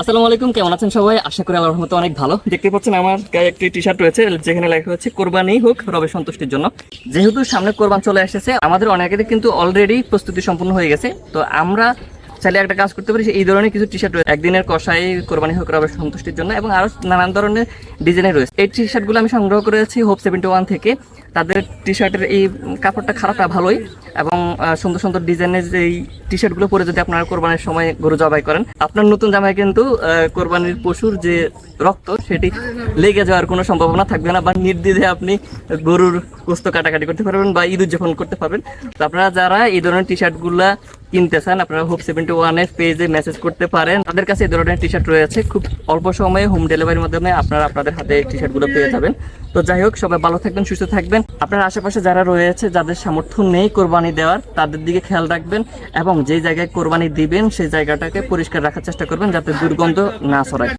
আসসালামু আলাইকুম, কেমন আছেন সবাই? আশা করি আল্লাহর রহমতে অনেক ভালো। দেখতে পাচ্ছেন আমার গায়ে একটি টি শার্ট রয়েছে, যেখানে লেখা হচ্ছে, কোরবানি হোক রবে সন্তুষ্টির জন্য। যেহেতু সামনে কোরবান চলে এসেছে, আমাদের অনেকের কিন্তু অলরেডি প্রস্তুতি সম্পূর্ণ হয়ে গেছে। তো আমরা চাইলে একটা কাজ করতে পারি এই ধরনের কিছু টি শার্ট রয়েছে। একদিনের কষাই কোরবানি হোক রবে সন্তুষ্টির জন্য এবং আরও নানান ধরনের ডিজাইনের রয়েছে। এই টি শার্টগুলো আমি সংগ্রহ করেছি হোপ সেভেন্টি ওয়ান থেকে। তাদের টি শার্টের এই কাপড়টা খারাপ না, ভালোই। এবং সুন্দর সুন্দর ডিজাইনের যে এই টি শার্টগুলো পরে যদি আপনারা কোরবানির সময় গরু জবাই করেন, আপনার নতুন জামায় কিন্তু কোরবানির পশুর যে রক্ত, সেটি লেগে যাওয়ার কোনো সম্ভাবনা থাকবে না বা নির্দ্বিধে আপনি গরুর গোস্ত কাটাকাটি করতে পারবেন বা ঈদ উদযাপন করতে পারবেন। তো আপনারা যারা এই ধরনের টি শার্টগুলা কিনতে চান, আপনারা হোপ সেভেন্টি ওয়ানের পেজে মেসেজ করতে পারেন। তাদের কাছে এই ধরনের টি শার্ট রয়েছে। খুব অল্প সময়ে হোম ডেলিভারির মাধ্যমে আপনারা আপনাদের হাতে টি শার্টগুলো পেয়ে যাবেন। তো যাই হোক, সবাই ভালো থাকবেন, সুস্থ থাকবেন। আপনার আশেপাশে যারা রয়েছে, যাদের সামর্থ্য নেই কোরবানি দেওয়ার, তাদের দিকে খেয়াল রাখবেন এবং যে জায়গায় কোরবানি দিবেন, সেই জায়গাটাকে পরিষ্কার রাখার চেষ্টা করবেন যাতে দুর্গন্ধ না ছড়ায়।